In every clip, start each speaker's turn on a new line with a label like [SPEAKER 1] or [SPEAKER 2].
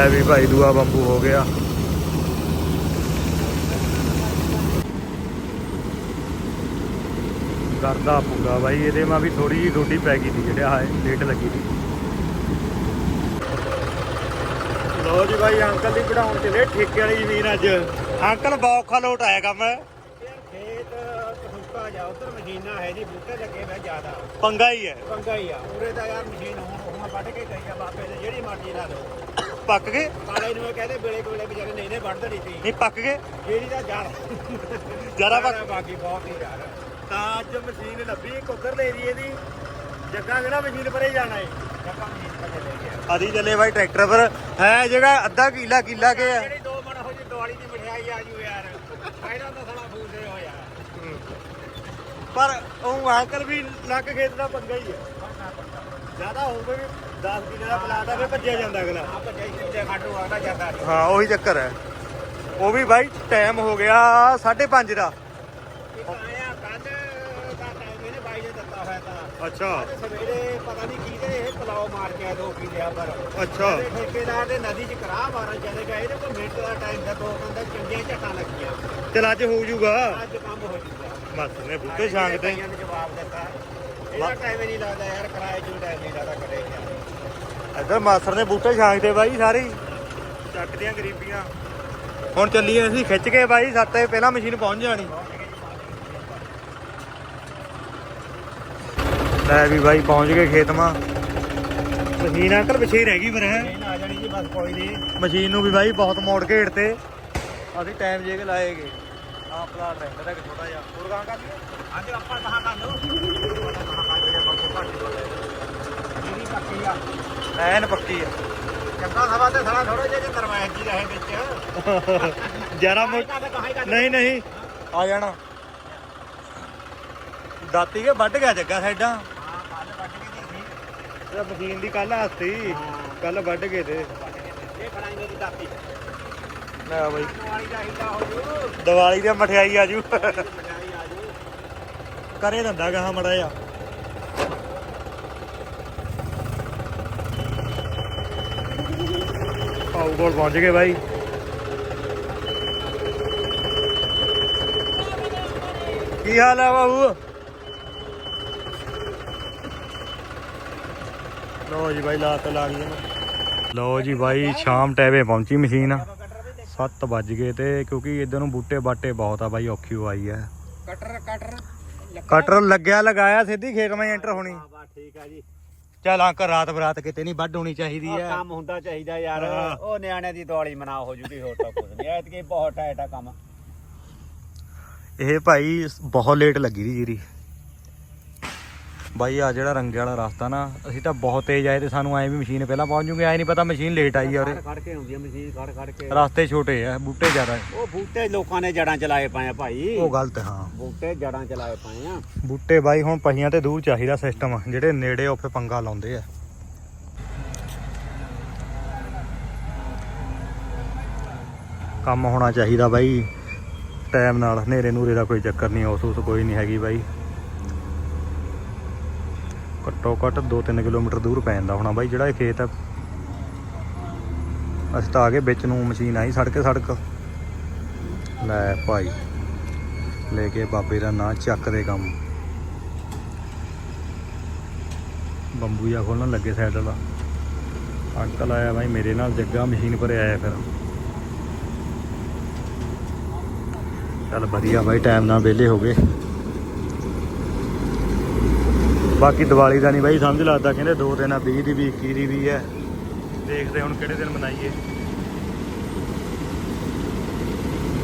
[SPEAKER 1] ਲੈ ਵੀ ਭਾਈ ਦੂਆ ਬੰਬੂ ਹੋ ਗਿਆ। ਕਰਦਾ ਪੂਗਾ ਬਾਈ ਇਹਦੇ ਮਾ ਵੀ ਥੋੜੀ ਜਿਹੀ ਰੋਟੀ ਪੈ ਗਈ ਸੀ ਜਿਹੜੇ ਆਏ ਲੇਟ ਲੱਗੀ ਸੀ। ਲੋ ਜੀ ਬਾਈ ਅੰਕਲ ਦੀ ਪੜਾਉਣ ਚਲੇ ਠੇਕੇ ਵਾਲੀ ਜ਼ਮੀਨ ਅੱਜ। ਅੰਕਲ ਬੌਖਾ ਲੋਟ ਆਇਆ ਕੰਮ।
[SPEAKER 2] ਖੇਤ ਸੁੱਕਾ ਜਾ ਉਧਰ ਮਸ਼ੀਨਾਂ ਹੈ ਨਹੀਂ ਬੂਟੇ ਲੱਗੇ ਵੇ ਜ਼ਿਆਦਾ।
[SPEAKER 1] ਪੰਗਾ ਹੀ ਹੈ।
[SPEAKER 2] ਪੰਗਾ ਹੀ ਆ। ਉਰੇ ਤਾਂ ਯਾਰ ਮਸ਼ੀਨ ਹੁਣ ਹੁਣ ਵੱਢ ਕੇ ਗਈ ਆ ਬਾਬੇ ਦੇ ਜਿਹੜੀ ਮਰਜ਼ੀ ਲਾ ਲਓ।
[SPEAKER 1] ਪੱਕ ਗਏ?
[SPEAKER 2] ਕਾਲੇ ਨੂੰ ਕਹਿੰਦੇ ਵੇਲੇ ਕੋਲੇ ਵਿਚਾਰੇ ਨਹੀਂ ਨੇ ਵੱਢ ਦੜੀ ਸੀ
[SPEAKER 1] ਨਹੀਂ ਪੱਕ ਗਏ?
[SPEAKER 2] ਜਿਹੜੀ ਦਾ ਜੜ
[SPEAKER 1] ਜਰਾ ਪੱਕ
[SPEAKER 2] ਬਾਕੀ ਬਹੁਤ ਹੀ ਯਾਰ
[SPEAKER 1] ਤਾਂ ਅੱਜ ਮਸ਼ੀਨ ਲੱਭੀ ਇੱਕ ਉਧਰ ਦੇ ਏਰੀਏ ਦੀ ਜੱਗਾ ਕਿਹੜਾ ਮਸ਼ੀਨ ਪਰੇ ਜਾਣਾ ਏ?
[SPEAKER 2] ਜੱਗਾ ਮਸ਼ੀਨ ਤੇ ਲੈ ਗਿਆ
[SPEAKER 1] ਆਦੀ ਚੱਲੇ ਬਾਈ ਟਰੈਕਟਰ ਪਰ। ਹੈ ਜਿਹੜਾ ਅੱਧਾ ਕਿਲਾ ਕਿਲਾ ਕੇ ਆ।
[SPEAKER 2] ਜਿਹੜੀ ਦੋ ਮਣ ਹੋ ਜੀ ਦਿਵਾਲੀ ਦੀ ਮਠਿਆਈ ਆ ਜੂ ਯਾਰ। ਪਹਿਲਾਂ ਤਾਂ ਸਾਲਾ ਫੂਲਦੇ ਹੋਇਆ।
[SPEAKER 1] ਪਰ ਉਹ ਅੰਕਲ ਵੀ ਲੱਗ ਖੇਤ ਦਾ ਪੰਗਾ ਹੀ ਹੈ ਜ਼ਿਆਦਾ ਹੋਵੇ ਵੀ 10 ਕਿਲੇ ਦਾ ਪਲਾਟ ਆ ਫੇ ਭੱਜਿਆ ਜਾਂਦਾ ਅਗਲਾ। ਹਾਂ ਉਹੀ ਚੱਕਰ ਹੈ। ਉਹ ਵੀ ਬਾਈ ਟਾਈਮ ਹੋ ਗਿਆ 5:30 ਦਾ।
[SPEAKER 2] ਦਾ
[SPEAKER 1] ਅੱਛਾ।
[SPEAKER 2] ਸਵੇਰੇ ਪਤਾ ਨਹੀਂ ਕਿਹਦੇ ਇਹ ਪਲਾਓ ਮਾਰ ਕੇ ਆ ਦੋ ਕਿਲਿਆ ਪਰ।
[SPEAKER 1] ਅੱਛਾ।
[SPEAKER 2] ਤੇ ਠੇਕੇਦਾਰ ਦੇ ਨਦੀ ਚ ਕਰਾ ਮਾਰਨ ਚਲੇ ਗਏ ਇਹਦੇ ਕੋਲ ਮਿੰਟ ਦਾ ਟਾਈਮ ਦਾ ਦੋ ਬੰਦੇ ਚੰਗੀਆਂ ਝਟਾਂ ਲੱਗੀਆਂ।
[SPEAKER 1] ਚਲ ਅੱਜ ਹੋ ਜਾਊਗਾ।
[SPEAKER 2] ਅੱਜ ਕੰਮ ਹੋ ਜੂਗਾ
[SPEAKER 1] ਬਸ ਨੇ ਬੁੱਤੇ ਛਾਂਗ ਤੇ
[SPEAKER 2] ਕਈਆਂ ਨੇ ਜਵਾਬ ਦਿੱਤਾ। ਇਹਦਾ ਟਾਈਮ ਹੀ ਨਹੀਂ ਲੱਗਦਾ ਯਾਰ ਕਿਰਾਏ ਚ ਟਾਈਮ ਨਹੀਂ ਲੱਗਦਾ ਕਰੇ ਯਾਰ
[SPEAKER 1] ਇੱਧਰ ਮਾਸਰ ਨੇ ਬੂਟੇ ਛਾਂਗ ਤੇ ਬਾਈ ਸਾਰੇ। ਹੀ। ਚੱਕ ਦੀਆਂ ਗਰੀਬੀਆਂ। ਹੁਣ ਚੱਲੀਏ ਅਸੀਂ ਖਿੱਚ ਕੇ ਬਾਈ ਸੱਤ ਪਹਿਲਾਂ ਮਸ਼ੀਨ ਪਹੁੰਚ ਜਾਣੀ। ਲੈ ਵੀ ਬਾਈ ਪਹੁੰਚ ਗਏ ਖੇਤ ਮਾ ਮਸ਼ੀਨ ਅੰਕਲ ਪਿੱਛੇ ਹੀ ਰਹਿ ਗਈ ਫਿਰ ਹੈ?
[SPEAKER 2] ਇਹ ਨਾ ਆ ਜਾਣੀ ਜੀ ਬਸ ਕੋਈ ਨਹੀਂ।
[SPEAKER 1] ਮਸ਼ੀਨ ਨੂੰ ਵੀ ਬਾਈ ਬਹੁਤ ਮੋੜ ਕੇ ਢਤੇ ਅਸੀਂ ਟਾਈਮ ਜੇ ਕੇ ਲਾਏਗੇ। ਆਹ ਪਲਾਟ ਰਹਿੰਦਾ ਤਾਂ ਛੋਟਾ ਜਿਹਾ। ਹੋਰ ਗਾਂ ਕਰ
[SPEAKER 2] ਅੱਜ ਆਪਾਂ ਕਰ ਲਓ। ਕਹਾਂ ਕਰ ਜਿਹੜੇ ਪੱਕੀ ਆ
[SPEAKER 1] ਐਨ ਪੱਕੀ ਆ।
[SPEAKER 2] ਚੰਗਾ ਸਵਾ ਤੇ ਸਾਲਾ ਥੋੜਾ ਜਿਹਾ ਜੇ ਜੀ ਰਹੇ ਵਿੱਚ।
[SPEAKER 1] ਜਰਾ ਨਹੀਂ ਨਹੀਂ। ਆ ਜਾਣਾ। ਦਾਤੀ ਕੇ ਵੱਢ ਗਿਆ ਜੱਗਾ ਸਾਡਾ ਇਹ ਮਸ਼ੀਨ ਦੀ ਕੱਲ ਹਸਤੀ। ਕੱਲ ਵੱਢ ਗਏ ਤੇ।
[SPEAKER 2] ਇਹ ਮੇਰੀ ਦਾਤੀ
[SPEAKER 1] ਬਾਈ। ਦੀਵਾਲੀ ਦੀ ਮਠਿਆਈ ਆਜੂ
[SPEAKER 2] ਆ
[SPEAKER 1] ਕਰੇ ਦੰਦਾ ਗਾਹ ਮੜਾ ਜਾ ਪਾਉ ਕੋਲ ਪਹੁੰਚ ਗਏ ਬਾਈ। ਕੀ ਹਾਲ ਹੈ ਬਾਬੂ ਲੋ ਜੀ ਬਾਈ ਲਾ ਤੇ ਲਾ ਗਈ ਲੋ ਜੀ ਬਾਈ ਸ਼ਾਮ ਟੈਵੇ ਪਹੁੰਚੀ ਮਸ਼ੀਨ। 7 ਵੱਜ ਗਏ ਤੇ ਕਿਉਂਕਿ ਇਧਰ ਨੂੰ ਬੂਟੇ ਬਾਟੇ ਬਹੁਤ ਆ ਬਾਈ ਔਖੀ ਹੋ ਆਈ ਹੈ।
[SPEAKER 2] Cutter cutter.
[SPEAKER 1] ਕਟਰ ਲੱਗਿਆ ਲਗਾਇਆ ਸਿੱਧੀ ਖੇਤ ਮੈਂ ਐਂਟਰ ਹੋਣੀ।
[SPEAKER 2] ਠੀਕ ਆ ਜੀ।
[SPEAKER 1] ਚੱਲ ਅੰਕਲ ਰਾਤ ਬਰਾਤ ਕਿਤੇ ਨਹੀਂ ਵੱਢ ਹੋਣੀ ਚਾਹੀਦੀ ਹੈ
[SPEAKER 2] ਕੰਮ ਹੁੰਦਾ ਚਾਹੀਦਾ ਯਾਰ।
[SPEAKER 1] ਹਾਂ।
[SPEAKER 2] ਉਹ ਨਿਆਣਿਆਂ ਦੀ ਦਿਵਾਲੀ ਮਨਾ ਹੋ ਜੂਗੀ ਹੋਰ ਤਾਂ ਕੁਝ ਨਹੀਂ। ਐਤਕੀ ਬਹੁਤ ਟਾਈਟ ਆ ਕੰਮ।
[SPEAKER 1] ਇਹ ਭਾਈ ਬਹੁਤ ਲੇਟ ਲੱਗੀ ਦੀ ਜੀਰੀ। ਬਾਈ ਆ ਜਿਹੜਾ ਰੰਗੇ ਵਾਲਾ ਰਸਤਾ ਨਾ ਅਸੀਂ ਤਾਂ ਬਹੁਤ ਤੇਜ਼ ਆਏ ਤੇ ਸਾਨੂੰ ਐ ਵੀ ਮਸ਼ੀਨ ਪਹਿਲਾਂ ਪਹੁੰਚ ਜੂਗੇ ਐ ਨਹੀਂ ਪਤਾ ਮਸ਼ੀਨ ਲੇਟ ਆਈ ਆ ਉਰੇ।
[SPEAKER 2] ਖੜ ਕੇ ਆਉਂਦੀ ਆ ਮਸ਼ੀਨ ਖੜ ਖੜ ਕੇ।
[SPEAKER 1] ਰਸਤੇ ਛੋਟੇ ਆ ਬੂਟੇ ਜ਼ਿਆਦਾ ਹੈ
[SPEAKER 2] ਉਹ ਬੂਟੇ ਲੋਕਾਂ ਨੇ ਜੜਾਂ ਚਲਾਏ ਪਏ ਆ ਭਾਈ।
[SPEAKER 1] ਉਹ ਗਲਤ ਹਾਂ।
[SPEAKER 2] ਬੂਟੇ ਜੜਾਂ ਚਲਾਏ ਪਏ ਆ।
[SPEAKER 1] ਬੂਟੇ ਬਾਈ ਹੁਣ ਪਹੀਆਂ ਤੇ ਦੂਰ ਚਾਹੀਦਾ ਸਿਸਟਮ ਜਿਹੜੇ ਨੇੜੇ ਉੱਥੇ ਪੰਗਾ ਲਾਉਂਦੇ ਆ। ਕੰਮ ਹੋਣਾ ਚਾਹੀਦਾ ਬਾਈ ਟਾਈਮ ਨਾਲ ਹਨੇਰੇ ਨੂਰੇ ਦਾ ਕੋਈ ਚੱਕਰ ਨਹੀਂ ਉਸ ਉਸ ਕੋਈ ਨਹੀਂ ਹੈਗੀ ਬਾਈ। ਘੱਟੋ ਘੱਟ 2-3 ਕਿਲੋਮੀਟਰ ਦੂਰ ਪੈ ਜਾਂਦਾ ਹੋਣਾ ਬਾਈ, ਜਿਹੜਾ ਇਹ ਖੇਤ ਆ ਅਸੀਂ ਤਾਂ ਆ ਗਏ ਵਿੱਚ ਨੂੰ, ਮਸ਼ੀਨ ਆਈ ਸੜਕੇ, ਸੜਕ। ਲੈ ਭਾਈ, ਲੈ ਕੇ ਬਾਬੇ ਦਾ ਨਾਂ ਚੱਕ ਦੇ ਕੰਮ। ਬੰਬੂ ਜਿਹਾ ਖੋਲਣ ਲੱਗੇ ਸਾਈਡ ਵਾਲਾ। ਅੰਕਲ ਆਇਆ ਬਾਈ ਮੇਰੇ ਨਾਲ, ਜੱਗਾ ਮਸ਼ੀਨ ਪਰ ਆਇਆ ਫਿਰ। ਚੱਲ ਵਧੀਆ ਬਾਈ ਟਾਈਮ ਨਾਲ ਵਿਹਲੇ ਹੋ ਗਏ। ਬਾਕੀ ਦੀਵਾਲੀ ਦਾ ਨਹੀਂ ਬਾਈ, ਸਮਝ ਲੱਗਦਾ, ਕਹਿੰਦੇ ਦੋ ਦਿਨ ਆ 20 ਦੀ ਵੀ 21 ਦੀ ਵੀ ਹੈ। ਦੇਖਦੇ ਹੁਣ ਕਿਹੜੇ ਦਿਨ ਮਨਾਈਏ।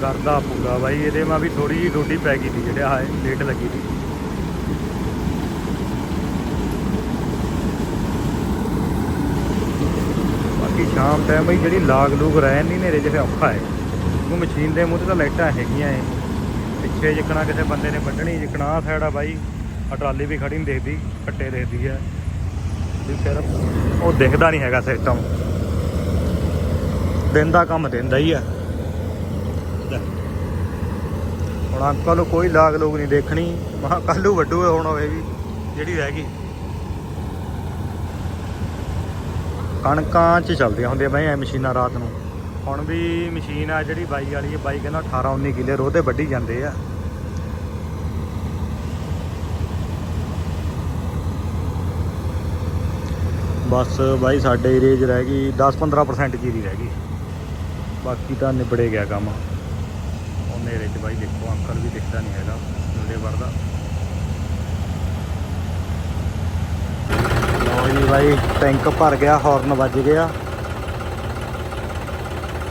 [SPEAKER 1] ਕਰਦਾ ਪੂਗਾ ਬਾਈ, ਇਹਦੇ ਮਾ ਵੀ ਥੋੜੀ ਜਿਹੀ ਰੋਟੀ ਪੈ ਗਈ ਸੀ, ਜਿਹੜੇ ਆਏ ਲੇਟ ਲੱਗੀ ਸੀ। ਬਾਕੀ ਸ਼ਾਮ ਟਾਈਮ ਬਈ, ਜਿਹੜੀ ਲਾਗ ਲੂਗ ਰਹਿਣ ਨਹੀਂ ਨੇਰੇ ਜਿਹਾ ਔਖਾ ਹੈ। ਉਹ ਮਸ਼ੀਨ ਦੇ ਮੂੰਹ ਤੇ ਤਾਂ ਲਾਈਟਾਂ ਹੈਗੀਆਂ ਏ। ਪਿੱਛੇ ਜਿੱਕਣਾ ਕਿਸੇ ਬੰਦੇ ਨੇ ਵੱਢਣੀ, ਜਿੱਕਣਾ ਆਹ ਸਾਈਡ ਆ ਬਾਈ। ਆ ਟਰਾਲੀ ਵੀ ਖੜੀ ਨਹੀਂ ਦੇਖਦੀ ਕੱਟੇ ਦੇਖਦੀ ਹੈ ਵੀ ਫਿਰ ਉਹ ਦਿਖਦਾ ਨਹੀਂ ਹੈਗਾ ਸਿਸਟਮ ਦਿਨ ਦਾ ਕੰਮ ਦਿੰਦਾ ਹੀ ਆ। ਹੁਣ ਅੰਕਲ ਨੂੰ ਕੋਈ ਲਾਗ ਲੋਗ ਨਹੀਂ ਦੇਖਣੀ। ਮਹਾ ਕੱਲੂ ਵੱਡੂ ਹੁਣ ਹੋਵੇ ਵੀ ਜਿਹੜੀ ਰਹਿ ਗਈ। ਕਣਕਾਂ 'ਚ ਚੱਲਦੀਆਂ ਹੁੰਦੀਆਂ ਬਾਈ, ਐ ਮਸ਼ੀਨਾਂ ਰਾਤ ਨੂੰ। ਹੁਣ ਵੀ ਮਸ਼ੀਨ ਆ ਜਿਹੜੀ ਬਾਈ ਵਾਲੀ ਹੈ ਬਾਈ ਕਹਿੰਦਾ 18 19 ਕਿੱਲੇ ਰੋਹ ਤੇ ਵੱਢੀ ਜਾਂਦੇ ਆ। ਬਸ ਬਾਈ ਸਾਡੇ ਏਰੀਏ 'ਚ ਰਹਿ ਗਈ 10-15% ਜੀਰੀ ਰਹਿ ਗਈ। ਬਾਕੀ ਤਾਂ ਨਿਬੜੇ ਗਿਆ ਕੰਮ। ਉਹ ਨੇਰੇ 'ਚ ਬਾਈ ਦੇਖੋ ਅੰਕਲ ਵੀ ਦਿਖਦਾ ਨਹੀਂ ਹੈਗਾ ਮੁੰਡੇ ਵਰਦਾ ਜੀ ਬਾਈ ਟੈਂਕ ਭਰ ਗਿਆ ਹਾਰਨ ਵੱਜ ਗਿਆ।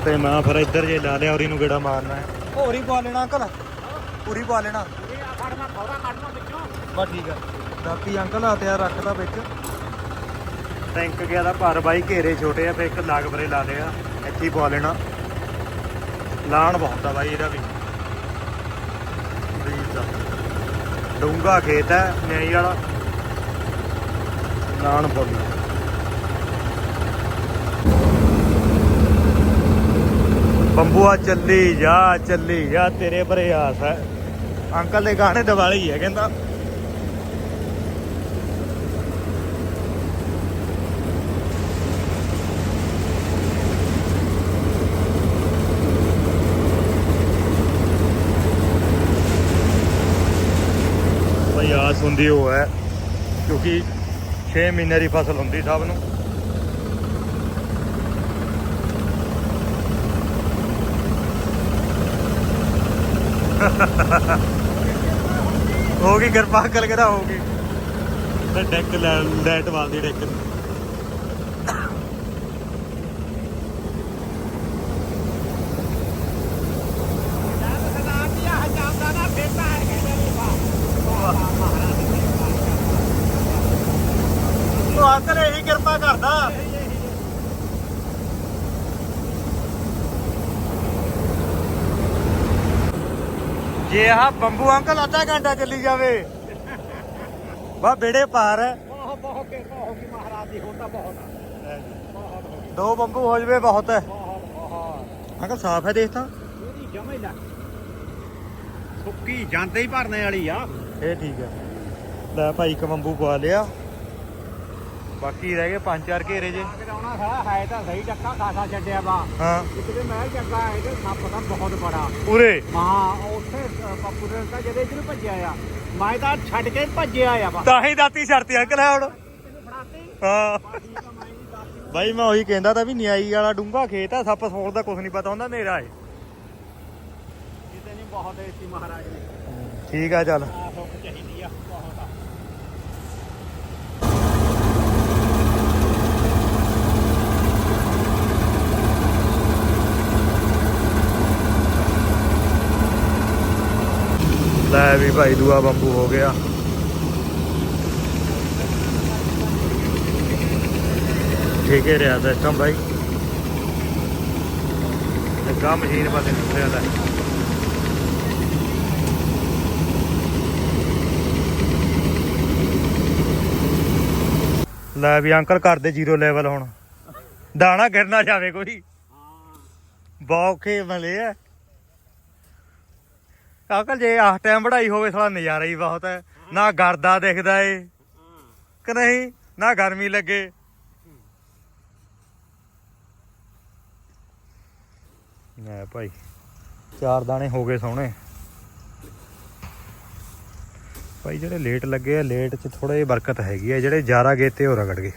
[SPEAKER 1] ਤੇ ਮੈਂ ਫਿਰ ਇੱਧਰ ਜੇ ਲਾ ਲਿਆ ਔਰੀ ਨੂੰ ਗੇੜਾ ਮਾਰਨਾ ਹੈ। ਹੋਰ ਹੀ ਪਾ ਲੈਣਾ ਅੰਕਲ ਪੂਰੀ ਪਾ ਲੈਣਾ।
[SPEAKER 2] ਇਹ ਆ ਫੜ ਮੈਂ ਖੌਰਾ ਕੱਢਣਾ ਵਿੱਚੋਂ
[SPEAKER 1] ਬਸ ਠੀਕ ਆ। ਦਾਤੀ ਅੰਕਲ ਆ ਤਿਆਰ ਰੱਖਦਾ ਵਿੱਚ। ਟੈਂਕ ਗਿਆ ਦਾ ਭਰ ਬਾਈ ਘੇਰੇ ਛੋਟੇ ਆ ਫੇ ਇੱਕ ਲਾਗ ਬਰੇ ਲਾ ਲਿਆ, ਇੱਥੇ ਹੀ ਪਾ ਲੈਣਾ। ਲਾਣ ਬਹੁਤ ਆ ਬਾਈ ਇਹਦਾ ਵੀ। ਡੂੰਗਾ ਖੇਤ ਹੈ ਨਿਆਈ ਵਾਲਾ। ਲਾਣ ਪਾਉਣੀ ਬੰਬੂਆ ਚੱਲੀ ਜਾ ਚੱਲੀ ਜਾ, ਤੇਰੇ ਭਰੇ ਆਸ ਹੈ ਅੰਕਲ ਦੇ ਗਾਣੇ ਦਿਵਾਲੀ ਹੈ ਕਹਿੰਦਾ ਬਈ ਆਸ ਹੁੰਦੀ ਉਹ ਹੈ, ਕਿਉਂਕਿ 6 ਮਹੀਨੇ ਦੀ ਫਸਲ ਹੁੰਦੀ ਸਭ ਨੂੰ। ਹੋ ਗਈ ਕਿਰਪਾ ਕਰ ਕੇ ਤਾਂ ਹੋ ਗਈ। ਤੇ ਡੈਕ ਲੈਟ ਵਾਲਦੀ ਡੈਕ ਨੂੰ
[SPEAKER 2] ਸਰਦਾਰ ਜੀ ਆ ਜਾਂਦਾ ਨਾ ਫੇਰਦਾ ਹੈ ਕਹਿੰਦੇ ਨੇ ਵਾਹ ਮਹਾਰਾਜ ਦੀ ਕਿਰਪਾ
[SPEAKER 1] ਉਹ ਅੰਕਲ ਇਹੀ ਕਿਰਪਾ ਕਰਦਾ ਜੇ ਆਹ ਬੰਬੂ ਅੰਕਲ ਅੱਧਾ ਘੰਟਾ ਚੱਲੀ ਜਾਵੇ। ਬਾ ਬੇੜੇ ਪਾਰ ਹੈ।
[SPEAKER 2] ਬਹੁਤ ਬਹੁਤ ਕਿਰਪਾ ਹੋ ਗਈ ਮਹਾਰਾਜ ਦੀ ਹੁਣ ਤਾਂ ਬਹੁਤ ਆ। ਬਹੁਤ ਹੋ ਗਈ।
[SPEAKER 1] ਦੋ ਬੰਬੂ ਹੋ ਜਵੇ ਬਹੁਤ ਹੈ।
[SPEAKER 2] ਬਹੁਤ ਬਹੁਤ।
[SPEAKER 1] ਅੰਕਲ ਸਾਫ਼ ਹੈ ਦੇਖ ਤਾਂ।
[SPEAKER 2] ਇਹਦੀ ਜਮਾ ਹੀ ਲੱਗ ਸੁੱਕੀ ਜਾਂਦੇ ਹੀ ਭਰਨੇ ਵਾਲੀ ਆ।
[SPEAKER 1] ਇਹ ਠੀਕ ਹੈ। ਲੈ ਭਾਈ ਇੱਕ ਬੰਬੂ ਪਾ ਲਿਆ। ਬਾਕੀ ਰਹਿ ਗਏ ਪੰਜ ਚਾਰ ਘੇਰੇ ਜੇ।
[SPEAKER 2] ਕਰਾਉਣਾ ਸਾਰਾ ਹੈ ਤਾਂ ਸਹੀ ਟੱਕਾ ਖਾਸਾ ਛੱਡਿਆ ਵਾ।
[SPEAKER 1] ਹਾਂ।
[SPEAKER 2] ਇੱਕ ਦੇ ਮੈਂ ਚੱਗਾ ਹੈ ਤੇ ਸੱਪ ਤਾਂ ਬਹੁਤ ਬੜਾ।
[SPEAKER 1] ਪੂਰੇ
[SPEAKER 2] ਹਾਂ ਉੱਥੇ ਪੱਪੂ ਦੇ ਤਾਂ ਜਦੇ ਇਧਰ ਭੱਜਿਆ ਆ। ਮੈਂ ਤਾਂ ਛੱਡ ਕੇ ਭੱਜਿਆ ਆ ਵਾ
[SPEAKER 1] ਤਾਂ ਹੀ ਦਾਤੀ ਛੜਤੀ ਅੰਕਲ ਹੈ ਹੁਣ? ਹਾਂ। ਬਾਈ ਮੈਂ ਉਹੀ ਕਹਿੰਦਾ ਤਾਂ ਵੀ ਨਿਆਈ ਵਾਲਾ ਡੂੰਗਾ ਖੇਤ ਆ ਸੱਪ ਸੌਣ ਦਾ ਕੁਝ ਨਹੀਂ ਪਤਾ ਹੁੰਦਾ ਨੇਰਾ ਏ
[SPEAKER 2] ਕਿਤੇ ਨਹੀਂ ਬਹੁਤ ਦੇਤੀ ਮਹਾਰਾਜ ਨੇ।
[SPEAKER 1] ਠੀਕ ਆ ਚੱਲ
[SPEAKER 2] ਆ ਸੁੱਖ ਚਾਹੀਦੀ ਆ ਬਹੁਤ ਆ
[SPEAKER 1] ਲੈ ਵੀ ਭਾਈ ਦੂਆ ਬੰਬੂ ਹੋ ਗਿਆ। ਠੀਕ ਹੈ ਰਿਹਾ ਸਿਸਟਮ ਭਾਈ। ਲੱਗਾ ਮਸ਼ੀਨ ਪਾਸੇ ਨਿਕਲਿਆ ਲੈ। ਲੈ ਵੀ ਅੰਕਲ ਘਰ ਦੇ ਜ਼ੀਰੋ ਲੈਵਲ ਹੁਣ। ਦਾਣਾ ਗਿਰ ਨਾ ਜਾਵੇ ਕੋਈ।
[SPEAKER 2] ਹਾਂ।
[SPEAKER 1] ਬੌਖੇ ਮਲੇ ਆ। ਅੰਕਲ, ਜੇ ਆਹ ਟਾਈਮ ਵਢਾਈ ਹੋਵੇ, ਸਾਲਾ ਨਜ਼ਾਰਾ ਹੀ ਬਹੁਤ ਹੈ। ਨਾ ਗਰਦਾ ਦਿਖਦਾ ਏ, ਕਿ ਨਹੀਂ? ਨਾ ਗਰਮੀ ਲੱਗੇ। ਨਾ ਭਾਈ, ਚਾਰ ਦਾਣੇ ਹੋ ਗਏ ਸੋਹਣੇ। ਭਾਈ, ਜਿਹੜੇ ਲੇਟ ਲੱਗੇ ਆ ਲੇਟ 'ਚ ਥੋੜਾ ਜਿਹਾ ਬਰਕਤ ਹੈਗੀ ਆ, ਜਿਹੜੇ ਜ਼ਿਆਦਾ ਗਏ ਤੇ ਉਹ ਰਗੜ ਗਏ।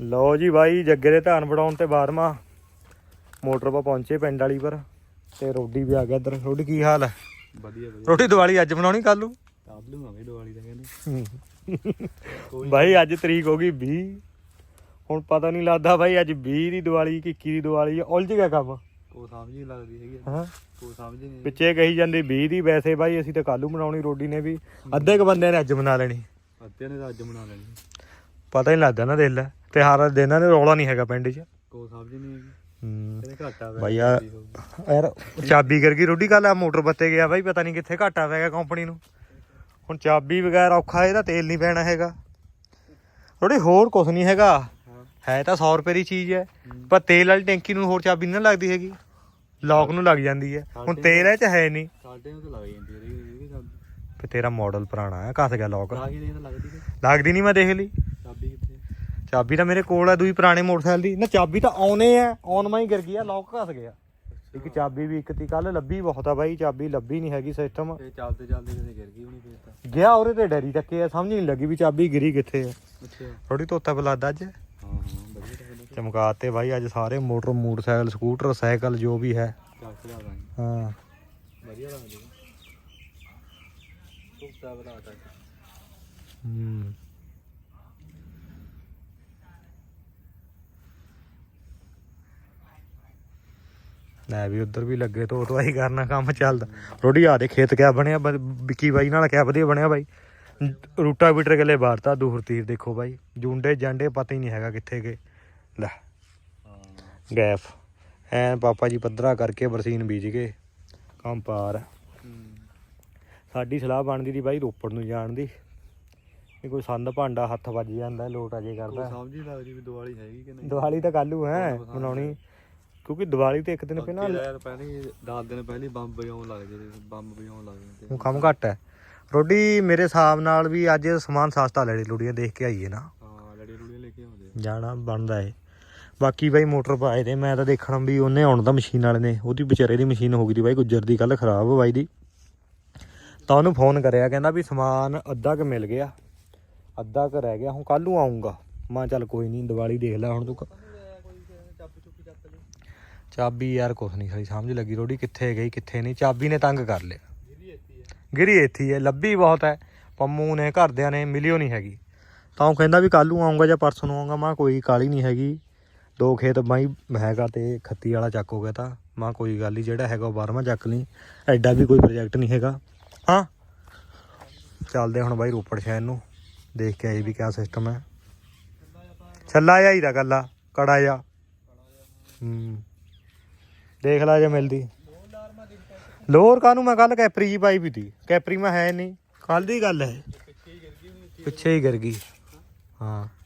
[SPEAKER 1] ਲਓ ਜੀ ਬਾਈ, ਜੱਗੇ ਦੇ ਧਾਨ ਵੜਾਉਣ ਤੇ ਬਾਰਮਾ ਮੋਟਰ 'ਪਾ ਪਹੁੰਚੇ ਪਿੰਡ ਵਾਲੀ ਪਰ ਤੇ ਰੋਡੀ ਵੀ ਆ ਗਿਆ ਇੱਧਰ। ਰੋਡੀ ਕੀ ਹਾਲ ਹੈ?
[SPEAKER 3] ਵਧੀਆ ਵਧੀਆ।
[SPEAKER 1] ਰੋਟੀ ਦੀਵਾਲੀ ਅੱਜ ਬਣਾਉਣੀ ਕੱਲ ਨੂੰ?
[SPEAKER 3] ਦੀਵਾਲੀ ਦਾ ਕਹਿੰਦੇ।
[SPEAKER 1] ਭਾਈ ਅੱਜ ਤਰੀਕ ਹੋ ਗਈ 20 ਹੁਣ ਪਤਾ ਨਹੀਂ ਲੱਗਦਾ ਭਾਈ ਅੱਜ 20 ਦੀ ਦੀਵਾਲੀ ਕਿ 21 ਦੀ ਦੀਵਾਲੀ ਉਲਝ ਗਿਆ ਕੰਮ।
[SPEAKER 3] ਕੋ ਸਮਝ ਨਹੀਂ ਲੱਗਦੀ ਹੈਗੀ
[SPEAKER 1] ਹਾਂ।
[SPEAKER 3] ਕੋ ਸਮਝ ਨਹੀਂ
[SPEAKER 1] ਪਿੱਛੇ ਕਹੀ ਜਾਂਦੇ 20 ਦੀ ਵੈਸੇ ਭਾਈ ਅਸੀਂ ਤਾਂ ਕੱਲੂ ਬਣਾਉਣੀ ਰੋਡੀ ਨੇ ਵੀ। ਅੱਧੇ ਕ ਬੰਦੇ ਨੇ ਅੱਜ ਬਣਾ ਲੈਣੀ।
[SPEAKER 3] ਅੱਧਿਆਂ ਨੇ ਤਾਂ ਅੱਜ ਬਣਾ ਲੈਣੀ।
[SPEAKER 1] ਪਤਾ ਹੀ ਨਹੀਂ ਲੱਗਦਾ ਨਾ ਦਿਲ। ਲੈ ਤੇ ਹਾਰ ਦਿਨਾਂ ਨੇ ਰੌਲਾ ਨਹੀਂ ਹੈਗਾ ਪਿੰਡ 'ਚ।
[SPEAKER 3] ਕੋ ਸਮਝ ਨਹੀਂ ਹੈਗੀ।
[SPEAKER 1] ਹੂੰ
[SPEAKER 3] ਘਾਟਾ
[SPEAKER 1] ਯਾਰ ਯਾਰ ਚਾਬੀ ਕਰ ਗਈ ਰੋਡੀ ਕੱਲ ਆ ਮੋਟਰ ਬੱਤੇ ਗਿਆ ਭਾਈ ਪਤਾ ਨਹੀਂ ਕਿੱਥੇ ਘਾਟਾ ਪੈ ਗਿਆ ਕੰਪਨੀ ਨੂੰ। ਹੁਣ ਚਾਬੀ ਵਗੈਰਾ ਔਖਾ ਇਹਦਾ ਤੇਲ ਨਹੀਂ ਪੈਣਾ ਹੈਗਾ। ਰੋਡੀ ਹੋਰ ਕੁਝ ਨਹੀਂ ਹੈਗਾ।
[SPEAKER 3] ਹਾਂ
[SPEAKER 1] ਹੈ ਤਾਂ 100 ਰੁਪਏ ਦੀ ਚੀਜ਼ ਹੈ ਪਰ ਤੇਲ ਵਾਲੀ ਟੈਂਕੀ ਨੂੰ ਹੋਰ ਚਾਬੀ ਨਹੀਂ ਨਾ ਲੱਗਦੀ ਹੈਗੀ। ਲੌਕ ਨੂੰ ਲੱਗ ਜਾਂਦੀ ਹੈ। ਹੁਣ ਤੇਲ ਇਹ ਚ ਹੈ ਨਹੀਂ
[SPEAKER 3] ਸਾਡੇ ਨੂੰ ਤਾਂ ਲੱਗ ਜਾਂਦੀ ਹੈ ਇਹ ਸਭ।
[SPEAKER 1] ਤੇ ਤੇਰਾ ਮਾਡਲ ਪੁਰਾਣਾ ਹੈ ਕੱਸ ਗਿਆ ਲੋਕ
[SPEAKER 3] ਲੱਗਦੀ
[SPEAKER 1] ਨਹੀਂ। ਮੈਂ ਦੇਖ ਲਈ।
[SPEAKER 3] ਚਾਬੀ
[SPEAKER 1] ਤਾਂ ਮੇਰੇ ਕੋਲ ਹੈ ਦੂਈ ਪੁਰਾਣੇ ਮੋਟਰਸਾਈਕਲ ਦੀ। ਨਾ ਚਾਬੀ ਤਾਂ ਆਉਨੇ ਆ ਆਉਣ ਮਾ ਹੀ ਗਿਰ ਗਈ ਆ ਲੋਕ ਘਸ ਗਿਆ। ਇੱਕ ਚਾਬੀ ਵੀ ਇੱਕ ਤੀ ਕੱਲ ਲੱਭੀ ਬਹੁਤ ਆ ਬਾਈ ਚਾਬੀ ਲੱਭੀ ਨਹੀਂ ਹੈਗੀ ਸਿਸਟਮ
[SPEAKER 3] ਤੇ ਚੱਲਦੇ ਚੱਲਦੇ ਕਿਤੇ ਗਿਰ ਗਈ ਹੋਣੀ ਫੇਰ ਤਾਂ।
[SPEAKER 1] ਗਿਆ ਉਹਦੇ ਤੇ ਡੈਰੀ ਚੱਕੇ ਆ ਸਮਝ ਨਹੀਂ ਲੱਗੀ ਵੀ ਚਾਬੀ ਗਿਰੀ ਕਿੱਥੇ ਆ।
[SPEAKER 3] ਅੱਛਾ।
[SPEAKER 1] ਥੋੜੀ ਤੋਤਾ ਬਲਾਦਾ ਅੱਜ। ਚਮਕਾਤੇ ਬਾਈ ਅੱਜ ਸਾਰੇ ਮੋਟਰ ਮੋਟਰਸਾਈਕਲ ਸਕੂਟਰ ਸਾਈਕਲ ਜੋ ਵੀ ਹੈ। ਹਾਂ।
[SPEAKER 3] ਵਧੀਆ ਲੱਗਦੀ। ਤੂੰ ਤਾਂ ਬਤਾ ਤਾ
[SPEAKER 1] ਹੂੰ। ਲੈ ਵੀ ਉਧਰ ਵੀ ਲੱਗੇ ਧੋ ਧਵਾਈ ਕਰਨਾ ਕੰਮ ਚੱਲਦਾ। ਰੋੜੀ ਆ ਦੇ ਖੇਤ ਕਿਆ ਬਣਿਆ? ਵਿੱਕੀ ਬਾਈ ਨਾਲ ਕਿਆ ਵਧੀਆ ਬਣਿਆ ਬਾਈ। ਰੂਟਾ ਬੀਟਰ ਗੱਲੇ ਬਾੜਤਾ ਦੂਰ ਤੀਰ ਦੇਖੋ ਬਾਈ। ਜੁੰਡੇ ਜਾਂਡੇ ਪਤਾ ਹੀ ਨਹੀਂ ਹੈਗਾ ਕਿੱਥੇ ਗਏ। ਲੈ ਗੈਫ ਐ ਪਾਪਾ ਜੀ ਪੱਧਰਾ ਕਰਕੇ ਬਰਸੀਨ ਬੀਜ ਕੇ ਕੰਮ ਪਾਰ ਸਾਡੀ ਸਲਾਹ ਬਣਦੀ ਦੀ ਬਾਈ ਰੋਪੜ ਨੂੰ ਜਾਣ ਦੀ। ਇਹ ਕੋਈ ਸੰਦ ਭਾਂਡਾ ਹੱਥ ਵੱਜ ਜਾਂਦਾ ਲੋਟ ਅਜੇ ਕਰਦਾ।
[SPEAKER 3] ਸਮਝ ਹੀ ਲੱਗਦੀ ਵੀ ਦੀਵਾਲੀ ਹੈਗੀ ਕਿ ਨਹੀਂ?
[SPEAKER 1] ਦੀਵਾਲੀ ਤਾਂ ਕੱਲੂ ਹਾਂ, ਮਨਾਉਣੀ। ਕਿਉਂਕਿ ਦੀਵਾਲੀ ਤੇ ਇੱਕ ਦਿਨ ਪਹਿਲਾਂ
[SPEAKER 3] ਯਾਰ ਪਹਿਲੇ 10 ਦਿਨ ਪਹਿਲੇ ਬੰਬ ਵਜਾਉਣ ਲੱਗ ਸੀ, ਬੰਬ ਵਜਾਉਣ ਲੱਗ ਜਾਂਦੇ
[SPEAKER 1] ਉਹ ਕੰਮ ਘੱਟ ਹੈ। ਰੋਡੀ ਮੇਰੇ ਹਿਸਾਬ ਨਾਲ ਵੀ ਅੱਜ ਸਮਾਨ ਸਸਤਾ ਲੈੜੇ ਲੁੜੀਆਂ ਦੇਖ ਕੇ ਆਈਏ ਨਾ।
[SPEAKER 3] ਹਾਂ ਲੜੀ ਰੁੜੀ ਲੈ ਕੇ ਆਉਂਦੇ।
[SPEAKER 1] ਜਾਣਾ ਬਣਦਾ ਏ। ਬਾਕੀ ਬਾਈ ਮੋਟਰ ਪਾਏ ਤੇ ਮੈਂ ਤਾਂ ਦੇਖਣਾ ਵੀ ਉਹਨੇ ਆਉਣ ਦਾ ਮਸ਼ੀਨ ਵਾਲੇ ਨੇ ਉਹਦੀ ਵਿਚਾਰੇ ਦੀ ਮਸ਼ੀਨ ਹੋ ਗਈ ਦੀ ਬਾਈ ਗੁੱਜਰ ਦੀ ਕੱਲ ਖਰਾਬ ਬਾਈ ਦੀ। ਤਾਂ ਉਹਨੂੰ ਫੋਨ ਕਰਿਆ ਕਹਿੰਦਾ ਵੀ ਸਮਾਨ ਅੱਧਾ ਕ ਮਿਲ ਗਿਆ ਅੱਧਾ ਕ ਰਹਿ ਗਿਆ ਹੁਣ ਕੱਲ ਨੂੰ ਆਉਂਗਾ ਮੈਂ ਚੱਲ ਕੋਈ ਨਹੀਂ ਦੀਵਾਲੀ ਦੇਖ ਲੈ ਹੁਣ ਤੂੰ ਚਾਬੀ ਯਾਰ ਕੁਛ ਨਹੀਂ ਸਾਰੀ ਸਮਝ ਲੱਗੀ ਰੋੜੀ ਕਿੱਥੇ ਗਈ, ਕਿੱਥੇ ਨਹੀਂ, ਚਾਬੀ ਨੇ ਤੰਗ ਕਰ ਲਿਆ। ਗਿਰੀ ਇੱਥੇ ਹੈ ਲੱਭੀ ਬਹੁਤ ਹੈ, ਪੰਮੂ ਨੇ, ਘਰਦਿਆਂ ਨੇ ਮਿਲਿਓ ਨਹੀਂ ਹੈਗੀ। ਤਾਂ ਉਹ ਕਹਿੰਦਾ ਵੀ ਕੱਲ ਨੂੰ ਆਉਂਗਾ ਜਾਂ ਪਰਸੋਂ ਨੂੰ ਆਉਂਗਾ ਮੈਂ ਕੋਈ ਕਾਲੀ ਨਹੀਂ ਹੈਗੀ। ਦੋ ਖੇਤ ਬਾਈ ਹੈਗਾ ਤੇ ਖੱਤੀ ਵਾਲਾ ਚੱਕ ਹੋ ਗਿਆ ਤਾਂ, ਮੈਂ ਕੋਈ ਗੱਲ ਨਹੀਂ ਜਿਹੜਾ ਹੈਗਾ ਉਹ ਬਾਰਵਾਂ ਚੱਕ ਲਈ, ਐਡਾ ਵੀ ਕੋਈ ਪ੍ਰੋਜੈਕਟ ਨਹੀਂ ਹੈਗਾ। ਹਾਂ? ਚੱਲਦੇ ਹੁਣ ਬਾਈ ਰੋਪੜ ਸ਼ਹਿਰ ਨੂੰ, ਦੇਖ ਕੇ ਆਏ ਵੀ ਕਿਆ ਸਿਸਟਮ ਹੈ। ਛੱਲਾ ਜਾ ਹੀ ਦਾ ਗੱਲਾ ਕੜਾ ਜਾ ਹੂੰ। ਦੇਖ ਲੈ ਜੇ ਮਿਲਦੀ। ਲੋਰ ਕਾਨੂੰ ਮੈਂ ਕੱਲ ਕੈਪਰੀ ਜੀ ਪਾਈ ਵੀ ਤੀ। ਕੈਪਰੀ ਮੈਂ ਹੈ ਨਹੀਂ। ਕੱਲ ਦੀ ਗੱਲ ਹੈ। ਪਿੱਛੇ ਹੀ ਗਿਰ ਗਈ। ਹਾਂ।